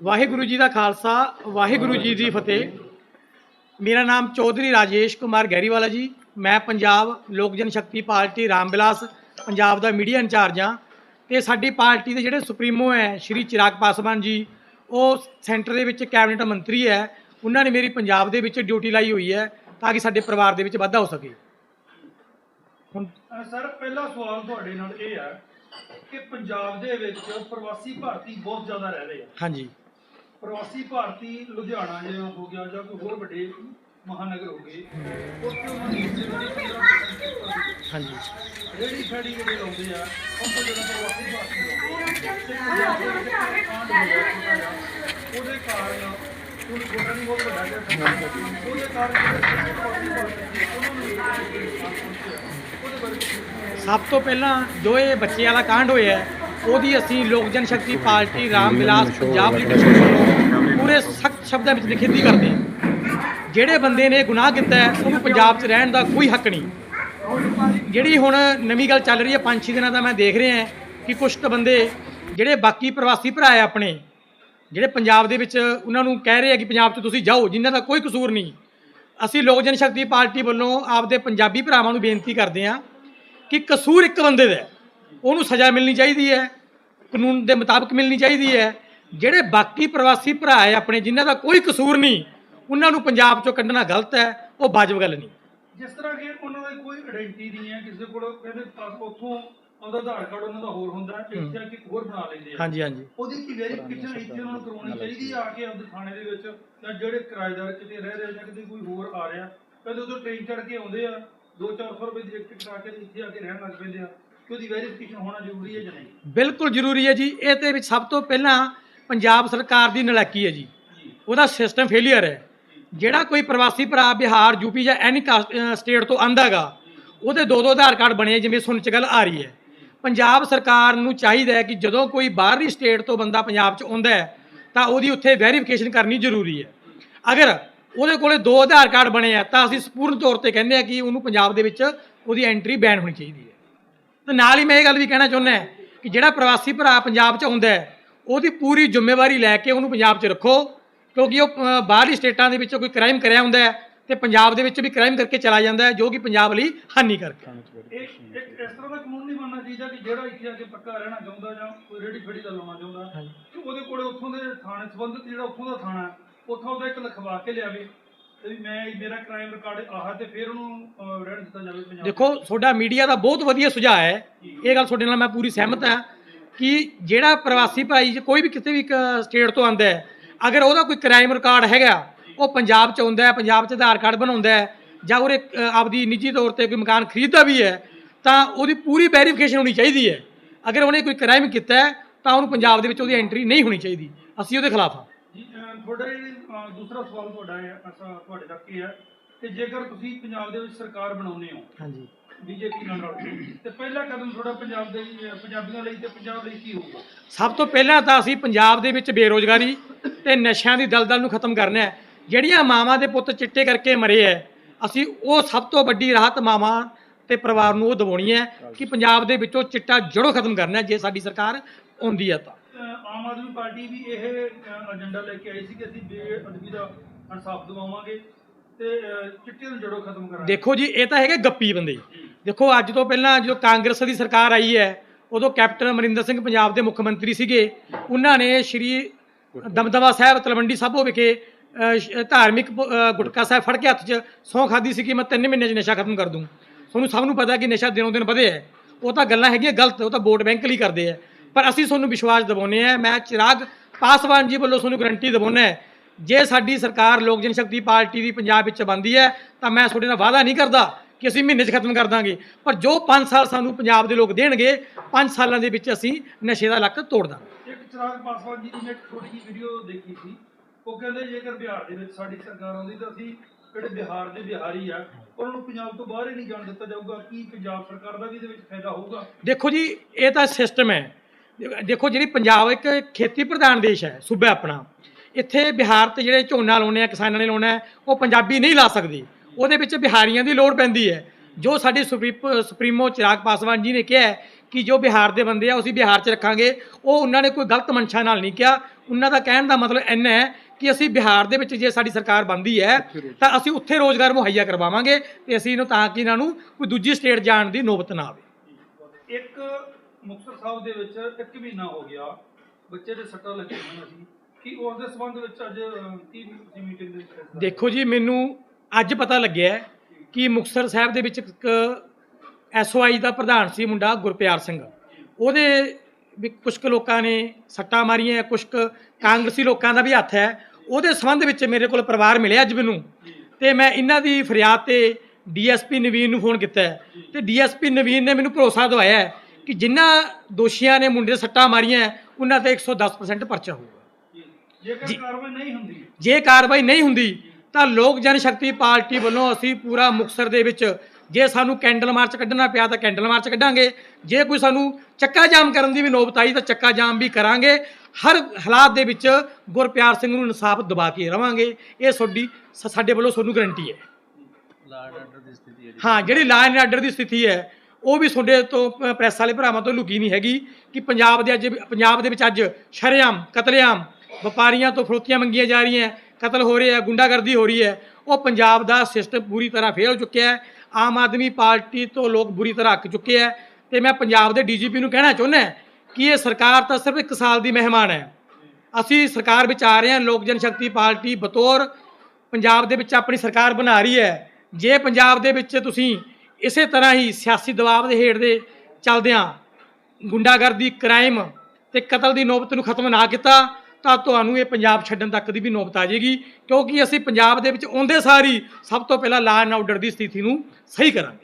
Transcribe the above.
ਵਾਹਿਗੁਰੂ ਜੀ ਦਾ ਖਾਲਸਾ ਵਾਹਿਗੁਰੂ ਜੀ ਦੀ ਫਤਿਹ। ਮੇਰਾ ਨਾਮ ਚੌਧਰੀ ਰਾਜੇਸ਼ ਕੁਮਾਰ ਗਹਿਰੀਵਾਲਾ ਜੀ। ਮੈਂ ਪੰਜਾਬ ਲੋਕ ਜਨ ਸ਼ਕਤੀ ਪਾਰਟੀ ਰਾਮਬਿਲਾਸ ਪੰਜਾਬ ਦਾ ਮੀਡੀਆ ਇੰਚਾਰਜ ਹਾਂ। ਤੇ ਸਾਡੀ ਪਾਰਟੀ ਦੇ ਜਿਹੜੇ ਸੁਪਰੀਮੋ ਹੈ ਸ਼੍ਰੀ ਚਿਰਾਗ ਪਾਸਵਾਨ ਜੀ ਉਹ ਸੈਂਟਰ ਦੇ ਵਿੱਚ ਕੈਬਨਿਟ ਮੰਤਰੀ ਹੈ। ਉਹਨਾਂ ਨੇ ਮੇਰੀ ਪੰਜਾਬ ਦੇ ਵਿੱਚ ਡਿਊਟੀ ਲਾਈ ਹੋਈ ਹੈ ਤਾਂ ਕਿ ਸਾਡੇ ਪਰਿਵਾਰ ਦੇ ਵਿੱਚ ਵਾਧਾ ਹੋ ਸਕੇ। ਹੁਣ ਸਰ ਪਹਿਲਾ ਸਵਾਲ ਤੁਹਾਡੇ ਨਾਲ ਇਹ ਹੈ ਕਿ ਪੰਜਾਬ ਦੇ ਵਿੱਚ ਪ੍ਰਵਾਸੀ ਭਾਰਤੀ ਬਹੁਤ ਜ਼ਿਆਦਾ ਰਹਿ ਰਹੇ ਆ। ਹਾਂਜੀ। ਪ੍ਰਵਾਸੀ ਭਾਰਤੀ ਲੁਧਿਆਣਾ ਜਿਹਾ ਹੋ ਗਿਆ ਜਾਂ ਕੋਈ ਹੋਰ ਵੱਡੇ ਮਹਾਨਗਰ ਹੋ ਗਏ ਉੱਥੇ ਉਹਨਾਂ ਦੀ ਜਿਹੜੀ ਹਾਂਜੀ। ਰੇੜੀ ਫੈੜੀ ਜਿਹੜੇ ਲਾਉਂਦੇ ਆ ਉਹ ਤੋਂ ਜਿਹੜਾ ਪ੍ਰਵਾਸੀ ਭਾਰਤੀ ਲਾਉਂਦੇ ਦੇ ਉਹਦੇ ਕਾਰਨ ਹੁਣ ਛੋਟਾ ਨਹੀਂ ਬਹੁਤ ਵੱਡਾ ਉਹਦੇ ਕਾਰਨ ਸਭ ਤੋਂ ਪਹਿਲਾਂ ਜੋ ਇਹ ਬੱਚੇ ਵਾਲਾ ਕਾਂਡ ਹੋਇਆ ਹੈ, ਉਹਦੀ ਅਸੀਂ ਲੋਕ ਜਨ ਸ਼ਕਤੀ ਪਾਰਟੀ ਰਾਮ ਵਿਲਾਸ ਪੰਜਾਬ ਲੀਡਰਸ਼ਿਪ ਵੱਲੋਂ ਪੂਰੇ ਸਖਤ ਸ਼ਬਦਾਂ ਵਿੱਚ ਨਿਖੇਧੀ ਕਰਦੇ ਹਾਂ ਜਿਹੜੇ ਬੰਦੇ ਨੇ ਗੁਨਾਹ ਕੀਤਾ ਹੈ, ਉਹਨੂੰ ਪੰਜਾਬ 'ਚ ਰਹਿਣ ਦਾ ਕੋਈ ਹੱਕ ਨਹੀਂ। ਜਿਹੜੀ ਹੁਣ ਨਵੀਂ ਗੱਲ ਚੱਲ ਰਹੀ ਹੈ ਪੰਜ ਛੇ ਦਿਨਾਂ ਦਾ ਮੈਂ ਦੇਖ ਰਿਹਾ ਕਿ ਕੁਝ ਕੁ ਬੰਦੇ ਜਿਹੜੇ ਬਾਕੀ ਪ੍ਰਵਾਸੀ ਭਰਾ ਹੈ ਆਪਣੇ, ਜਿਹੜੇ ਪੰਜਾਬ ਦੇ ਵਿੱਚ ਉਹਨਾਂ ਨੂੰ ਕਹਿ ਰਹੇ ਆ ਕਿ ਪੰਜਾਬ 'ਚ ਤੁਸੀਂ ਜਾਓ, ਜਿਨ੍ਹਾਂ ਦਾ ਕੋਈ ਕਸੂਰ ਨਹੀਂ। ਅਸੀਂ ਲੋਕ ਜਨ ਸ਼ਕਤੀ ਪਾਰਟੀ ਵੱਲੋਂ ਆਪਦੇ ਪੰਜਾਬੀ ਭਰਾਵਾਂ ਨੂੰ ਬੇਨਤੀ ਕਰਦੇ ਹਾਂ ਕਿ ਕਸੂਰ ਇੱਕ ਬੰਦੇ ਦਾ ਉਹਨੂੰ ਸਜ਼ਾ ਮਿਲਣੀ ਚਾਹੀਦੀ ਹੈ, ਕਾਨੂੰਨ ਦੇ ਮੁਤਾਬਕ ਮਿਲਣੀ ਚਾਹੀਦੀ ਹੈ ਜਿਹੜੇ ਬਾਕੀ ਪ੍ਰਵਾਸੀ ਭਰਾ ਹੈ ਆਪਣੇ ਜਿਨ੍ਹਾਂ ਦਾ ਕੋਈ ਕਸੂਰ ਨਹੀਂ ਉਹਨਾਂ ਨੂੰ ਪੰਜਾਬ 'ਚੋਂ ਕੱਢਣਾ ਗਲਤ ਹੈ ਉਹ ਵਾਜਬ ਗੱਲ ਨਹੀਂ। ਜਿਸ ਤਰ੍ਹਾਂ ਕਿ ਉਹਨਾਂ ਦੀ ਕੋਈ ਆਇਡੈਂਟੀ ਨਹੀਂ ਹੈ ਕਿਸੇ ਕੋਲ ਕਹਿੰਦੇ ਪਾਸ ਉੱਥੋਂ ਉਹਦਾ ਆਧਾਰ ਕਾਰਡ ਉਹਨਾਂ ਦਾ ਹੋਰ ਹੁੰਦਾ ਹੈ ਇੱਥੇ ਆ ਕੇ ਇੱਕ ਹੋਰ ਬਣਾ ਲੈਂਦੇ ਆ। ਹਾਂਜੀ ਹਾਂਜੀ। ਉਹਦੀ ਕੀ ਵੈਰੀਫਿਕੇਸ਼ਨ ਇੱਥੇ ਉਹਨਾਂ ਨੂੰ ਕਰਵਾਉਣੀ ਚਾਹੀਦੀ ਆ ਕੇ ਆਪਦੇ ਥਾਣੇ ਦੇ ਵਿੱਚ ਜਾਂ ਜਿਹੜੇ ਕਿਰਾਏਦਾਰ ਕਿਤੇ ਰਹਿ ਰਹੇ ਜਾਂ ਕਿਤੇ ਕੋਈ ਹੋਰ ਆ ਰਿਹਾ ਪਹਿਲੇ ਉਦੋਂ ਟ੍ਰੇਨ ਚੜ੍ਹ ਕੇ ਆਉਂਦੇ ਆ 2-400 ਰੁਪਏ ਦੀ ਟਿਕਟ ਕਰਾ ਕੇ ਇੱਥੇ ਆ ਕੇ ਰਹਿਣ ਲੱਗ ਪੈਂਦੇ ਆ। ਕਿ ਉਹਦੀ ਵੈਰੀਫਿਕੇਸ਼ਨ ਹੋਣਾ ਜ਼ਰੂਰੀ ਹੈ ਜਾਂ ਨਹੀਂ? ਬਿਲਕੁਲ ਜ਼ਰੂਰੀ ਹੈ ਜੀ ਇਹ ਤੇ ਵਿੱਚ ਸਭ ਤੋਂ ਪਹਿਲਾਂ ਪੰਜਾਬ ਸਰਕਾਰ ਦੀ ਨਲਾਇਕੀ ਹੈ ਜੀ। ਉਹਦਾ ਸਿਸਟਮ ਫੇਲਿਅਰ ਹੈ। ਜਿਹੜਾ ਕੋਈ ਪ੍ਰਵਾਸੀ ਭਰਾ ਬਿਹਾਰ ਯੂਪੀ ਜਾਂ ਐਨੀ ਸਟੇਟ ਤੋਂ ਆਂਦਾ ਹੈਗਾ, ਉਹਦੇ ਦੋ ਦੋ ਆਧਾਰ ਕਾਰਡ ਬਣੇ ਜਿਵੇਂ ਸੁਣ ਚ ਗੱਲ ਆ ਰਹੀ ਹੈ। ਪੰਜਾਬ ਸਰਕਾਰ ਨੂੰ ਚਾਹੀਦਾ ਹੈ ਕਿ ਜਦੋਂ ਕੋਈ ਬਾਹਰਲੀ ਸਟੇਟ ਤੋਂ ਬੰਦਾ ਪੰਜਾਬ 'ਚ ਆਉਂਦਾ ਹੈ, ਤਾਂ ਉਹਦੀ ਉੱਥੇ ਵੈਰੀਫਿਕੇਸ਼ਨ ਕਰਨੀ ਜ਼ਰੂਰੀ ਹੈ। ਅਗਰ ਉਹਦੇ ਕੋਲੇ ਦੋ ਆਧਾਰ ਕਾਰਡ ਬਣੇ ਆ, ਤਾਂ ਅਸੀਂ ਸੰਪੂਰਨ ਤੌਰ ਤੇ ਕਹਿੰਦੇ ਆ ਕਿ ਉਹਨੂੰ ਪੰਜਾਬ ਦੇ ਵਿੱਚ ਉਹਦੀ ਐਂਟਰੀ ਬੈਨ ਹੋਣੀ ਚਾਹੀਦੀ ਹੈ। ਤੇ ਨਾਲ ਹੀ ਮੈਂ ਇਹ ਗੱਲ ਵੀ ਕਹਿਣਾ ਚਾਹੁੰਦਾ ਕਿ ਜਿਹੜਾ ਪ੍ਰਵਾਸੀ ਭਰਾ ਪੰਜਾਬ 'ਚ ਆਉਂਦਾ ਹੈ ਉਹਦੀ ਪੂਰੀ ਜ਼ਿੰਮੇਵਾਰੀ ਲੈ ਕੇ ਉਹਨੂੰ ਪੰਜਾਬ 'ਚ ਰੱਖੋ ਕਿਉਂਕਿ ਉਹ ਅ, ਬਾਹਰਲੀ ਸਟੇਟਾਂ ਦੇ ਵਿੱਚ ਕੋਈ ਕ੍ਰਾਈਮ ਕਰਿਆ ਹੁੰਦਾ ਹੈ ਤੇ ਪੰਜਾਬ ਦੇ ਵਿੱਚ ਵੀ ਕ੍ਰਾਈਮ ਕਰਕੇ ਚਲਾ ਜਾਂਦਾ ਹੈ ਜੋ ਕਿ ਪੰਜਾਬ ਲਈ ਹਾਨੀਕਾਰਕ ਹੈ। ਇੱਕ ਇੱਕ ਇਸ ਤਰ੍ਹਾਂ ਦਾ ਕਾਨੂੰਨ ਨਹੀਂ ਬਣਨਾ ਚਾਹੀਦਾ ਕਿ ਜਿਹੜਾ ਇੱਥੇ ਆ ਕੇ ਪੱਕਾ ਰਹਿਣਾ ਚਾਹੁੰਦਾ ਜਾਂ ਕੋਈ ਰੇੜੀ ਫੜੀ ਦਾ ਲਾਉਣਾ ਚਾਹੁੰਦਾ ਹਾਂਜੀ। ਕਿ ਉਹਦੇ ਕੋਲੇ ਉੱਥੋਂ ਦੇ ਥਾਣੇ ਸੰਬੰਧਿਤ ਜਿਹੜਾ ਉੱਥੋਂ ਦਾ ਥਾਣਾ ਹੈ, ਉੱਥੋਂ ਦਾ ਇੱਕ ਲਿਖਵਾ ਕੇ ਲਿਆਵੇ ਤੇ ਵੀ ਮੈਂ ਮੇਰਾ ਕ੍ਰਾਈਮ ਰਿਕਾਰਡ ਆਹ ਤੇ ਫਿਰ ਉਹਨੂੰ ਅਹ, ਰਹਿਣ ਦਿੱਤਾ ਜਾਵੇ ਪੰਜਾਬ ਦੇਖੋ ਤੁਹਾਡਾ ਮੀਡੀਆ ਦਾ ਬਹੁਤ ਵਧੀਆ ਸੁਝਾਅ ਹੈ। ਇਹ ਗੱਲ ਤੁਹਾਡੇ ਨਾਲ ਮੈਂ ਪੂਰੀ ਸਹਿਮਤ ਹਾਂ। ਕਿ ਜਿਹੜਾ ਪ੍ਰਵਾਸੀ ਭਾਈ ਜੇ ਕੋਈ ਵੀ ਕਿਤੇ ਵੀ ਸਟੇਟ ਤੋਂ ਆਂਦਾ ਹੈ ਅਗਰ ਉਹਦਾ ਕੋਈ ਕ੍ਰਾਈਮ ਰਿਕਾਰਡ ਹੈਗਾ ਉਹ ਪੰਜਾਬ ਚ ਆਉਂਦਾ ਹੈ ਪੰਜਾਬ ਚ ਆਧਾਰ ਕਾਰਡ ਬਣਾਉਂਦਾ ਹੈ ਜਾਂ ਉਹਦੇ ਆਪਦੀ ਨਿੱਜੀ ਤੌਰ ਤੇ ਕੋਈ ਮਕਾਨ ਖਰੀਦਦਾ ਵੀ ਹੈ ਤਾਂ ਉਹਦੀ ਪੂਰੀ ਵੈਰੀਫਿਕੇਸ਼ਨ ਹੋਣੀ ਚਾਹੀਦੀ ਹੈ। ਅਗਰ ਉਹਨੇ ਕੋਈ ਕ੍ਰਾਈਮ ਕੀਤਾ ਹੈ ਤਾਂ ਉਹਨੂੰ ਪੰਜਾਬ ਦੇ ਵਿੱਚ ਉਹਦੀ ਐਂਟਰੀ ਨਹੀਂ ਹੋਣੀ ਚਾਹੀਦੀ। ਅਸੀਂ ਉਹਦੇ ਖਿਲਾਫ ਹਾਂ। ਤੁਹਾਡਾ ਦੂਸਰਾ ਸਵਾਲ ਤੁਹਾਡਾ ਹੈ ਅਸਾਂ ਤੁਹਾਡੇ ਤੱਕ ਇਹ ਹੈ ਕਿ ਜੇਕਰ ਤੁਸੀਂ ਪੰਜਾਬ ਦੇ ਵਿੱਚ ਸਰਕਾਰ ਬਣਾਉਂਦੇ ਹੋ ਹਾਂਜੀ। ਬੀਜੇਪੀ ਨਾਲ ਰਲ ਕੇ। ਤੇ ਪਹਿਲਾ ਕਦਮ ਤੁਹਾਡਾ ਪੰਜਾਬ ਦੇ ਪੰਜਾਬੀਆਂ ਲਈ ਤੇ ਪੰਜਾਬ ਲਈ ਕੀ ਹੋਊਗਾ? ਸਭ ਤੋਂ ਪਹਿਲਾਂ ਤਾਂ ਅਸੀਂ ਪੰਜਾਬ ਦੇ ਵਿੱਚ ਬੇਰੋਜ਼ਗਾਰੀ ਤੇ ਨਸ਼ਿਆਂ ਦੀ ਦਲਦਲ ਨੂੰ ਖਤਮ ਕਰਨਾ ਹੈ। ਜਿਹੜੀਆਂ ਮਾਵਾਂ ਦੇ ਪੁੱਤ ਚਿੱਟੇ ਕਰਕੇ ਮਰੇ ਐ ਅਸੀਂ ਉਹ ਸਭ ਤੋਂ ਵੱਡੀ ਰਾਹਤ ਮਾਵਾਂ ਤੇ ਪਰਿਵਾਰ ਨੂੰ ਉਹ ਦਿਵਾਉਣੀ ਹੈ ਕਿ ਪੰਜਾਬ ਦੇ ਵਿੱਚੋਂ ਚਿੱਟਾ ਜੜੋਂ ਖਤਮ ਕਰਨਾ ਹੈ ਜੇ ਸਾਡੀ ਸਰਕਾਰ ਆਉਂਦੀ ਹੈ ਤਾਂ। ਆਮ ਆਦਮੀ ਪਾਰਟੀ ਵੀ ਇਹ ਏਜੰਡਾ ਲੈ ਕੇ ਆਈ ਸੀ ਕਿ ਅਸੀਂ ਬੇਅਦਬੀ ਦਾ ਇਨਸਾਫ ਦਿਵਾਵਾਂਗੇ ਤੇ ਚਿੱਟੇ ਨੂੰ ਜੜੋਂ ਖਤਮ ਕਰਾਂਗੇ। ਦੇਖੋ ਜੀ ਇਹ ਤਾਂ ਹੈਗੇ ਗੱਪੀ ਬੰਦੇ। ਦੇਖੋ, ਅੱਜ ਤੋਂ ਪਹਿਲਾਂ ਜਦੋਂ ਕਾਂਗਰਸ ਦੀ ਸਰਕਾਰ ਆਈ ਹੈ, ਉਦੋਂ ਕੈਪਟਨ ਅਮਰਿੰਦਰ ਸਿੰਘ ਪੰਜਾਬ ਦੇ ਮੁੱਖ ਮੰਤਰੀ ਸੀਗੇ। ਉਹਨਾਂ ਨੇ ਸ਼੍ਰੀ ਦਮਦਮਾ ਸਾਹਿਬ, ਤਲਵੰਡੀ ਸਾਬੋ ਵਿਖੇ ਧਾਰਮਿਕ ਪ- ਗੁਟਕਾ ਸਾਹਿਬ ਫੜ ਕੇ ਹੱਥ 'ਚ ਸਹੁੰ ਖਾਦੀ ਸੀ ਕਿ ਮੈਂ ਤਿੰਨ ਮਹੀਨੇ 'ਚ ਨਸ਼ਾ ਖਤਮ ਕਰ ਦੂੰ। ਤੁਹਾਨੂੰ ਸਭ ਨੂੰ ਪਤਾ ਕਿ ਨਸ਼ਾ ਦਿਨੋਂ ਦਿਨ ਵਧਿਆ ਹੈ। ਉਹ ਤਾਂ ਗੱਲਾਂ ਹੈਗੀਆਂ ਗਲਤ, ਉਹ ਤਾਂ ਵੋਟ ਬੈਂਕ ਲਈ ਕਰਦੇ ਆ ਪਰ ਅਸੀਂ ਤੁਹਾਨੂੰ ਵਿਸ਼ਵਾਸ ਦਿਵਾਉਂਦੇ ਆ ਮੈਂ ਚਿਰਾਗ ਪਾਸਵਾਨ ਜੀ ਵੱਲੋਂ ਤੁਹਾਨੂੰ ਗਰੰਟੀ ਦਿਵਾਉਂਦਾ ਹੈ, ਜੇ ਸਾਡੀ ਸਰਕਾਰ ਲੋਕ ਜਨ ਸ਼ਕਤੀ ਪਾਰਟੀ ਦੀ ਪੰਜਾਬ ਵਿੱਚ ਬਣਦੀ ਹੈ, ਤਾਂ ਮੈਂ ਤੁਹਾਡੇ ਨਾਲ ਵਾਅਦਾ ਨਹੀਂ ਕਰਦਾ। ਕਿ ਅਸੀਂ ਮਹੀਨੇ 'ਚ ਖਤਮ ਕਰ ਦਾਂਗੇ। ਪਰ ਜੋ 5 ਸਾਲ ਸਾਨੂੰ ਪੰਜਾਬ ਦੇ ਲੋਕ ਦੇਣਗੇ 5 ਸਾਲਾਂ ਦੇ ਵਿੱਚ ਅਸੀਂ ਨਸ਼ੇ ਦਾ ਲੱਕ ਤੋੜ ਦਾਂਗੇ। ਇੱਕ ਚਿਰਾਗ ਪਾਸਵਾਨ ਜੀ ਦੀ ਮੈਂ ਛੋਟੀ ਜਿਹੀ ਵੀਡੀਓ ਦੇਖੀ ਸੀ। ਉਹ ਕਹਿੰਦੇ ਜੇਕਰ ਬਿਹਾਰ ਦੇ ਵਿੱਚ ਸਾਡੀ ਸਰਕਾਰ ਆਉਂਦੀ ਤਾਂ ਅਸੀਂ ਜਿਹੜੇ ਬਿਹਾਰ ਦੇ ਬਿਹਾਰੀ ਆ ਉਹਨਾਂ ਨੂੰ ਪੰਜਾਬ ਤੋਂ ਬਾਹਰ ਹੀ ਨਹੀਂ ਜਾਣ ਦਿੱਤਾ ਜਾਊਗਾ। ਕੀ ਪੰਜਾਬ ਸਰਕਾਰ ਦਾ ਵੀ ਇਹਦੇ ਵਿੱਚ ਫਾਇਦਾ ਹੋਊਗਾ? ਦੇਖੋ ਜੀ ਇਹ ਤਾਂ ਸਿਸਟਮ ਹੈ। ਦੇਖੋ ਜਿਹੜੀ ਪੰਜਾਬ ਇੱਕ ਖੇਤੀ ਪ੍ਰਧਾਨ ਦੇਸ਼ ਹੈ ਸੂਬਾ ਆਪਣਾ। ਇੱਥੇ ਬਿਹਾਰ ਤੇ ਜਿਹੜੇ ਝੋਨਾ ਲਾਉਣੇ ਆ ਕਿਸਾਨਾਂ ਨੇ ਲਾਉਣਾ ਉਹ ਪੰਜਾਬੀ ਨਹੀਂ ਲਾ ਸਕਦੇ। ਉਹਦੇ ਵਿੱਚ ਬਿਹਾਰੀਆਂ ਦੀ ਲੋੜ ਪੈਂਦੀ ਹੈ। ਜੋ ਸਾਡੇ ਸੁਪਰੀ- ਸੁਪਰੀਮੋ ਚਿਰਾਗ ਪਾਸਵਾਨ ਜੀ ਨੇ ਕਿਹਾ ਕਿ ਜੋ ਬਿਹਾਰ ਦੇ ਬੰਦੇ ਆ ਅਸੀਂ ਬਿਹਾਰ 'ਚ ਰੱਖਾਂਗੇ। ਉਹ ਉਹਨਾਂ ਨੇ ਕੋਈ ਗਲਤ ਮਨਸ਼ਾ ਨਾਲ ਨਹੀਂ ਕਿਹਾ। ਉਹਨਾਂ ਦਾ ਕਹਿਣ ਦਾ ਮਤਲਬ ਇੰਨਾ ਹੈ ਕਿ ਅਸੀਂ ਬਿਹਾਰ ਦੇ ਵਿੱਚ ਜੇ ਸਾਡੀ ਸਰਕਾਰ ਬਣਦੀ ਹੈ ਤਾਂ ਅਸੀਂ ਉੱਥੇ ਰੋਜ਼ਗਾਰ ਮੁਹੱਈਆ ਕਰਵਾਵਾਂਗੇ ਤੇ ਅਸੀਂ ਇਹਨੂੰ ਤਾਂ ਕਿ ਇਹਨਾਂ ਨੂੰ ਕੋਈ ਦੂਜੀ ਸਟੇਟ ਜਾਣ ਦੀ ਨੌਬਤ ਨਾ ਆਵੇ। ਇੱਕ ਮੁਕਤਸਰ ਸਾਹਿਬ ਦੇ ਵਿੱਚ ਇੱਕ ਮਹੀਨਾ ਹੋ ਗਿਆ ਬੱਚੇ ਦੇ ਸੱਟਾਂ ਲੱਗੀਆਂ ਹੋਈਆਂ ਸੀ। ਕਿ ਉਸ ਦੇ ਸੰਬੰਧ ਵਿੱਚ ਅੱਜ ਕੀ ਮੀਟਿੰਗ ਦੇ ਦੇਖੋ ਜੀ ਮੈਨੂੰ ਅੱਜ ਪਤਾ ਲੱਗਿਆ ਕਿ ਮੁਕਤਸਰ ਸਾਹਿਬ ਦੇ ਵਿੱਚ ਇੱਕ ਐਸਓਆਈ ਦਾ ਪ੍ਰਧਾਨ ਸੀ ਮੁੰਡਾ ਗੁਰਪਿਆਰ ਸਿੰਘ। ਉਹਦੇ ਵੀ ਕੁਝ ਕੁ ਲੋਕਾਂ ਨੇ ਸੱਟਾਂ ਮਾਰੀਆਂ ਕੁਝ ਕੁ ਕਾਂਗਰਸੀ ਲੋਕਾਂ ਦਾ ਵੀ ਹੱਥ ਹੈ। ਉਹਦੇ ਸੰਬੰਧ ਵਿੱਚ ਮੇਰੇ ਕੋਲ ਪਰਿਵਾਰ ਮਿਲਿਆ ਅੱਜ ਮੈਨੂੰ। ਤੇ ਮੈਂ ਇਹਨਾਂ ਦੀ ਫਰਿਆਦ ਤੇ ਡੀਐਸਪੀ ਨਵੀਨ ਨੂੰ ਫੋਨ ਕੀਤਾ ਤੇ ਡੀਐਸਪੀ ਨਵੀਨ ਨੇ ਮੈਨੂੰ ਭਰੋਸਾ ਦਿਵਾਇਆ ਹੈ ਕਿ ਜਿਨ੍ਹਾਂ ਦੋਸ਼ੀਆਂ ਨੇ ਮੁੰਡੇ ਸੱਟਾਂ ਮਾਰੀਆਂ ਉਹਨਾਂ ਤੇ 110% ਪਰਚਾ ਹੋਊਗਾ। ਜੇਕਰ ਜੀ। ਕਾਰਵਾਈ ਨਹੀਂ ਹੁੰਦੀ। ਜੇ ਕਾਰਵਾਈ ਨਹੀਂ ਹੁੰਦੀ ਤਾਂ ਲੋਕ ਜਨ ਸ਼ਕਤੀ ਪਾਰਟੀ ਵੱਲੋਂ ਅਸੀਂ ਪੂਰਾ ਮੁਕਤਸਰ ਦੇ ਵਿੱਚ ਜੇ ਸਾਨੂੰ ਕੈਂਡਲ ਮਾਰਚ ਕੱਢਣਾ ਪਿਆ ਤਾਂ ਕੈਂਡਲ ਮਾਰਚ ਕੱਢਾਂਗੇ। ਜੇ ਕੋਈ ਸਾਨੂੰ ਚੱਕਾ ਜਾਮ ਕਰਨ ਦੀ ਵੀ ਨੌਬਤ ਆਈ ਤਾਂ ਚੱਕਾ ਜਾਮ ਵੀ ਕਰਾਂਗੇ। ਹਰ ਹਾਲਾਤ ਦੇ ਵਿੱਚ ਗੁਰਪਿਆਰ ਸਿੰਘ ਨੂੰ ਇਨਸਾਫ ਦਿਵਾ ਕੇ ਰਵਾਂਗੇ। ਇਹ ਤੁਹਾਡੀ ਸਾਡੇ ਵੱਲੋਂ ਤੁਹਾਨੂੰ ਗਰੰਟੀ ਹੈ। ਹਾਂ, ਜਿਹੜੀ ਲਾਅ ਐਂਡ ਆਰਡਰ ਦੀ ਸਥਿਤੀ ਹੈ, ਉਹ ਵੀ ਤੁਹਾਡੇ ਤੋਂ ਪ- ਪ੍ਰੈਸ ਵਾਲੇ ਭਰਾਵਾਂ ਤੋਂ ਲੁਕੀ ਨਹੀਂ ਹੈਗੀ ਕਿ ਪੰਜਾਬ ਦੇ ਅੱਜ ਪੰਜਾਬ ਦੇ ਵਿੱਚ ਅੱਜ ਸ਼ਰੇਆਮ, ਕਤਲੇਆਮ, ਵਪਾਰੀਆਂ ਤੋਂ ਫਰੋਤੀਆਂ ਮੰਗੀਆਂ ਜਾ ਰਹੀਆਂ। ਕਤਲ ਹੋ ਰਹੇ ਆ ਗੁੰਡਾਗਰਦੀ ਹੋ ਰਹੀ ਹੈ, ਉਹ ਪੰਜਾਬ ਦਾ ਸਿਸਟਮ ਪੂਰੀ ਤਰ੍ਹਾਂ ਫੇਲ ਹੋ ਚੁੱਕਿਆ ਹੈ। ਆਮ ਆਦਮੀ ਪਾਰਟੀ ਤੋਂ ਲੋਕ ਬੁਰੀ ਤਰ੍ਹਾਂ ਅੱਕ ਚੁੱਕੇ ਹੈ ਤੇ ਮੈਂ ਪੰਜਾਬ ਦੇ ਡੀਜੀਪੀ ਨੂੰ ਕਹਿਣਾ ਚਾਹੁੰਦਾ ਕਿ ਇਹ ਸਰਕਾਰ ਤਾਂ ਸਿਰਫ ਇੱਕ ਸਾਲ ਦੀ ਮਹਿਮਾਨ ਹੈ। ਅਸੀਂ ਸਰਕਾਰ ਵਿੱਚ ਆ ਰਹੇ ਹਾਂ, ਲੋਕ ਜਨ ਸ਼ਕਤੀ ਪਾਰਟੀ ਬਤੌਰ ਪੰਜਾਬ ਦੇ ਵਿੱਚ ਆਪਣੀ ਸਰਕਾਰ ਬਣਾ ਰਹੀ ਹੈ। ਜੇ ਪੰਜਾਬ ਦੇ ਵਿੱਚ ਤੁਸੀਂ ਇਸੇ ਤਰ੍ਹਾਂ ਹੀ ਸਿਆਸੀ ਦਬਾਅ ਦੇ ਹੇਠ ਦੇ ਚੱਲਦਿਆਂ ਗੁੰਡਾਗਰਦੀ, ਕ੍ਰਾਈਮ ਤੇ ਕਤਲ ਦੀ ਨੌਬਤ ਨੂੰ ਖਤਮ ਨਾ ਕੀਤਾ ਤਾਂ ਤੁਹਾਨੂੰ ਇਹ ਪੰਜਾਬ ਛੱਡਣ ਤੱਕ ਦੀ ਵੀ ਨੌਬਤ ਆ ਜਾਏਗੀ, ਕਿਉਂਕਿ ਅਸੀਂ ਪੰਜਾਬ ਦੇ ਵਿੱਚ ਆਉਂਦੇ ਸਾਰੀ ਸਭ ਤੋਂ ਪਹਿਲਾਂ ਲਾ ਐਂਡ ਆਰਡਰ ਦੀ ਸਥਿਤੀ ਨੂੰ ਸਹੀ ਕਰਾਂਗੇ।